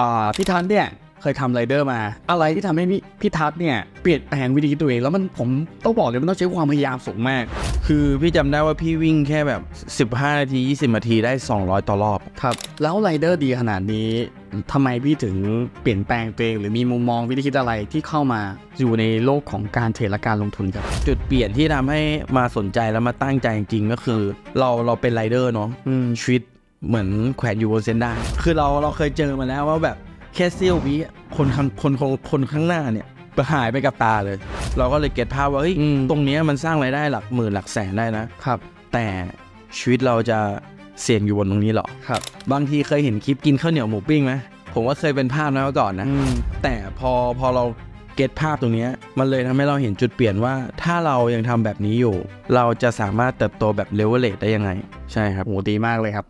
อ่าพี่ทัศน์เนี่ยเคยทำไรเดอร์มา อะไรที่ทำให้พี่พี่ทัศน์เนี่ยเปลี่ยนแปลงวิธีคิดตัวเอง แล้วมันผมต้องบอกเลยมันต้องใช้ความพยายามสูงมาก คือพี่จำได้ว่าพี่วิ่งแค่แบบ 15 นาที 20 นาทีได้ 200 ต่อรอบ ครับ แล้วไรเดอร์ดีขนาดนี้ทำไมพี่ถึงเปลี่ยนแปลงตัวเอง หรือมีมุมมองวิธีคิดอะไรที่เข้ามาอยู่ในโลกของการเทรดและการลงทุนครับ จุดเปลี่ยนที่ทำให้มาสนใจแล้วมาตั้งใจจริงๆก็คือ เราเราเป็นไรเดอร์เนาะอืมชีวิต เหมือนแขวนอยู่บนเส้นได้คือเราเราเคยเจอมาแล้วว่าแบบแค่เสี้ยววิคนข้างคนคนคนข้างหน้าเนี่ยหายไปกับตาเลย เราก็เลยเก็ตภาพว่าเฮ้ยอืมตรงเนี้ยมันสร้างรายได้หลักหมื่นหลักแสนได้นะครับ แต่ชีวิตเราจะเสี่ยงอยู่บนตรงนี้เหรอครับ บางทีเคยเห็นคลิปกินข้าวเหนียวหมูปิ้งไหมผมว่าเคยเป็นภาพนั้นมาก่อนนะอืมแต่พอพอเราเก็ตภาพตรงเนี้ยมันเลยทำให้เราเห็นจุดเปลี่ยนว่าถ้าเรายังทำแบบนี้อยู่ เราจะสามารถเติบโตแบบเลเวลเลตได้ยังไง ใช่ครับโหดีมากเลยครับ